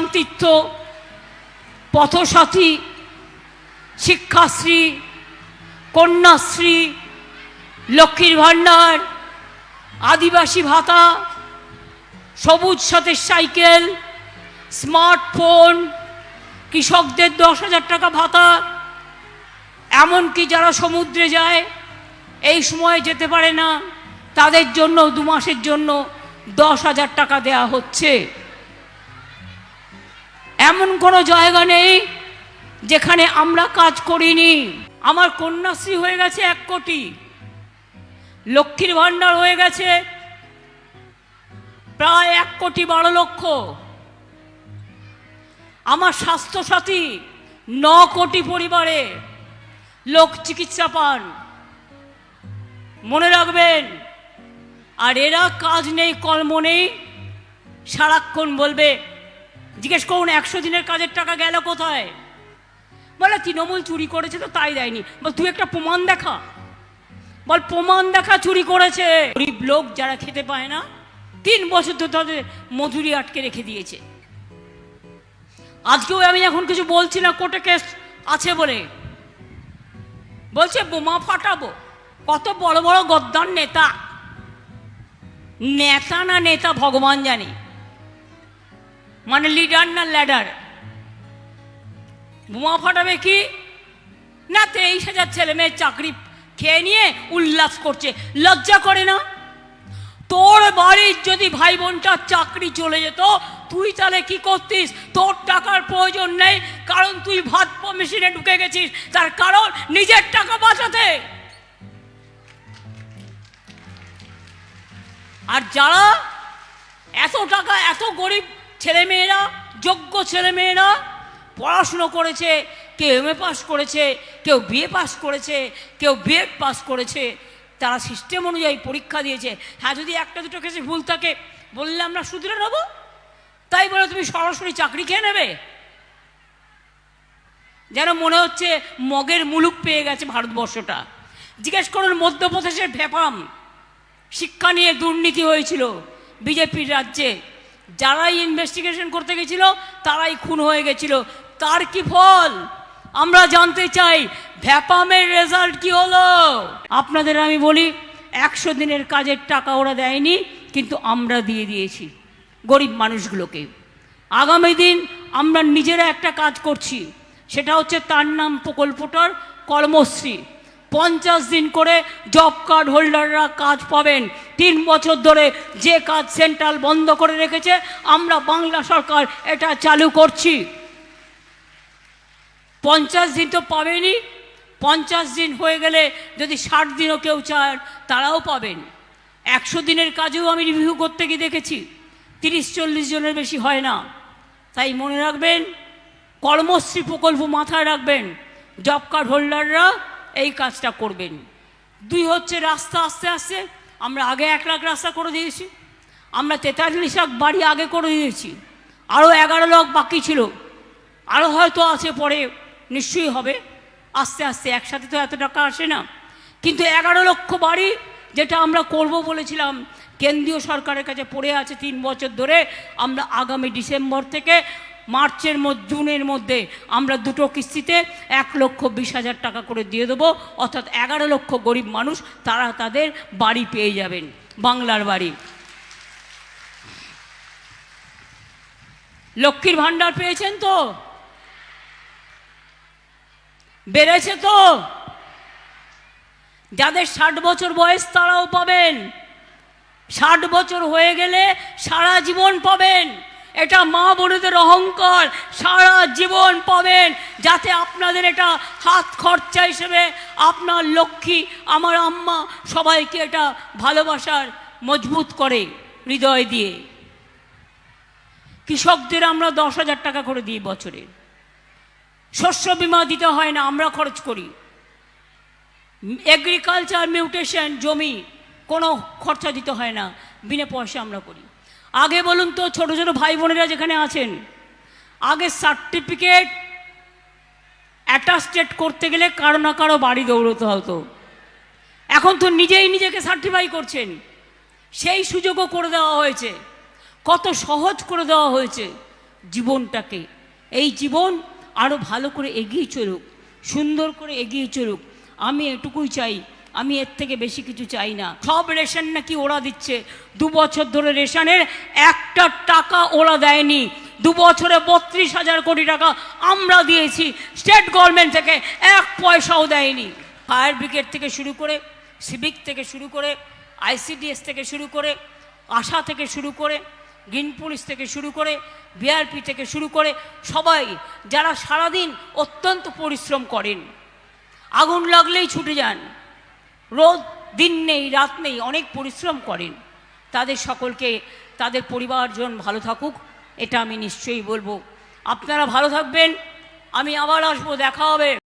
শান্তিত্ব, পথসাথী, শিক্ষাশ্রী, কন্যাশ্রী, লক্ষ্মীর ভাণ্ডার, আদিবাসী ভাতা, সবুজ সাথের সাইকেল, স্মার্টফোন, কৃষকদের দশ হাজার টাকা ভাতা, এমনকি যারা সমুদ্রে যায়, এই সময়ে যেতে পারে না, তাদের জন্য, দু মাসের জন্য দশ হাজার টাকা দেয়া হচ্ছে। এমন কোনো জায়গা নেই যেখানে আমরা কাজ করিনি। আমার কন্যাশ্রী হয়ে গেছে এক কোটি। লক্ষ্মীর ভাণ্ডার হয়ে গেছে প্রায় এক কোটি বারো লক্ষ। আমার স্বাস্থ্যসাথী ন কোটি পরিবারে লোক চিকিৎসা পান। মনে রাখবেন, আর এরা কাজ নেই, কর্ম নেই, সারাক্ষণ বলবে জিজ্ঞেস করুন, একশো দিনের কাজের টাকা গেল কোথায়? বলে, তৃণমূল চুরি করেছে তো তাই দেয়নি। বল, তুই একটা প্রমাণ দেখা। বল, প্রমাণ দেখা চুরি করেছে। গরিব লোক যারা খেতে পায় না, তিন বছর তো তাদের মজুরি আটকে রেখে দিয়েছে। আজকেও আমি এখন কিছু বলছি না, কোর্টে কেস আছে বলে। বলছে, বোমা ফাটাবো। কত বড় বড় গদ্দার নেতা। নেতা না নেতা, ভগবান জানে। মানে লিডার না ল্যাডার বোমা ফাটাবে কি? না তেইশ হাজার ছেলে মেয়ের চাকরি খেয়ে নিয়ে উল্লাস করছে। লজ্জা করে না? তোর বাড়ির যদি ভাই বোনটার চাকরি চলে যেত, তুই তাহলে কি করতিস? তোর টাকার প্রয়োজন নেই, কারণ তুই ভাত মেশিনে ঢুকে গেছিস। তার কারণ নিজের টাকা বাঁচাতে। আর যারা এত টাকা, এত গরিব ছেলেমেয়েরা, যোগ্য ছেলেমেয়েরা পড়াশুনো করেছে, কেউ এম এ পাস করেছে, কেউ বিএ পাস করেছে, কেউ বিএড পাস করেছে, তারা সিস্টেম অনুযায়ী পরীক্ষা দিয়েছে। হ্যাঁ যদি একটা দুটো কেসে ভুল থাকে, বললে আমরা শুধরে নেব। তাই বলে তুমি সরাসরি চাকরি খেয়ে নেবে। যেন মনে হচ্ছে মগের মুলুক পেয়ে গেছে ভারতবর্ষটা। জিজ্ঞেস করুন, মধ্যপ্রদেশের ভেপাম শিক্ষা নিয়ে দুর্নীতি হয়েছিল, বিজেপির রাজ্যে। যারাই ইনভেস্টিগেশন করতে গেছিল, তারাই খুন হয়ে গেছিল। তার কি ফল? আমরা জানতে চাই, ভ্যাপামের রেজাল্ট কি হলো? আপনাদের আমি বলি, একশো দিনের কাজের টাকা ওরা দেয়নি, কিন্তু আমরা দিয়ে দিয়েছি, গরিব মানুষগুলোকে। আগামী দিন আমরা নিজেরা একটা কাজ করছি, সেটা হচ্ছে তার নাম প্রকল্পটার কর্মশ্রী। পঞ্চাশ দিন করে জব কার্ড হোল্ডাররা কাজ পাবেন। তিন বছর ধরে যে কাজ সেন্ট্রাল বন্ধ করে রেখেছে, আমরা বাংলা সরকার এটা চালু করছি। পঞ্চাশ দিন তো পাবেনই পঞ্চাশ দিন হয়ে গেলে যদি ষাট দিনও কেউ চান তারাও পাবেন। একশো দিনের কাজেও আমি রিভিউ করতে গিয়ে দেখেছি, তিরিশ চল্লিশ জনের বেশি হয় না। তাই মনে রাখবেন, কর্মশ্রী প্রকল্প মাথায় রাখবেন। জব কার্ড হোল্ডাররা এই কাজটা করবেন। দুই হচ্ছে রাস্তা আস্তে আস্তে, আমরা আগে এক লাখ রাস্তা করে দিয়েছি, আমরা তেতাল্লিশ লাখ বাড়ি আগে করে দিয়েছি আরও এগারো লাখ বাকি ছিল আরও হয়তো আছে পরে, নিশ্চয়ই হবে, আস্তে আস্তে, একসাথে তো এত টাকা আসে না। কিন্তু এগারো লক্ষ বাড়ি যেটা আমরা করব বলেছিলাম, কেন্দ্রীয় সরকারের কাছে পড়ে আছে তিন বছর ধরে, আমরা আগামী ডিসেম্বর থেকে মার্চের মধ্যে জুনের মধ্যে আমরা দুটো কিস্তিতে এক লক্ষ বিশ হাজার টাকা করে দিয়ে দেবো। অর্থাৎ এগারো লক্ষ গরিব মানুষ, তারা তাদের বাড়ি পেয়ে যাবেন, বাংলার বাড়ি। লক্ষ্মীর ভাণ্ডার পেয়েছেন তো? বেড়েছে তো? যাদের ষাট বছর বয়স, তারাও পাবেন। ষাট বছর হয়ে গেলে সারা জীবন পাবেন। এটা মা বোনেদের অহংকার। সারা জীবন পাবেন যাতে আপনাদের এটা হাত খরচা হিসেবে আপনার লক্ষ্মী, আমার আম্মা সবাইকে এটা ভালোবাসার মজবুত করে হৃদয় দিয়ে। কৃষকদের আমরা দশ হাজার টাকা করে দিই বছরে। শস্য বিমা দিতে হয় না, আমরা খরচ করি। এগ্রিকালচার মিউটেশন জমি, কোনো খরচা দিতে হয় না, বিনা পয়সা আমরা করি। আগে বলুন তো ছোট ছোট ভাই বোনেরা যেখানে আছেন, আগে সার্টিফিকেট অ্যাটাস্টেড করতে গেলে কারও না কারও বাড়ি দৌড়তে হতো। এখন তো নিজেই নিজেকে সার্টিফাই করছেন। সেই সুযোগও করে দেওয়া হয়েছে। কত সহজ করে দেওয়া হয়েছে জীবনটাকে। এই জীবন আরও ভালো করে এগিয়ে চলুক, সুন্দর করে এগিয়ে চলুক। আমি এটুকুই চাই আমি এর থেকে বেশি কিছু চাই না। সব রেশন নাকি ওরা দিচ্ছে। দু বছর ধরে রেশনের একটা টাকা ওরা দেয়নি। দু বছরে বত্রিশ হাজার কোটি টাকা আমরা দিয়েছি। স্টেট গভর্নমেন্ট থেকে এক পয়সাও দেয়নি। ফায়ার ব্রিগেড থেকে শুরু করে, সিভিক থেকে শুরু করে, আইসিডিএস থেকে শুরু করে, আশা থেকে শুরু করে, গ্রিন পুলিশ থেকে শুরু করে, বিআরপি থেকে শুরু করে সবাই যারা সারাদিন অত্যন্ত পরিশ্রম করেন, আগুন লাগলেই ছুটে যান। রোদ দিন নেই, রাত নেই, অনেক পরিশ্রম করেন। তাদের সকলকে, তাদের পরিবারজন ভালো থাকুক, এটা আমি নিশ্চয়ই বলব। আপনারা ভালো থাকবেন, আমি আবার আসব, দেখা হবে।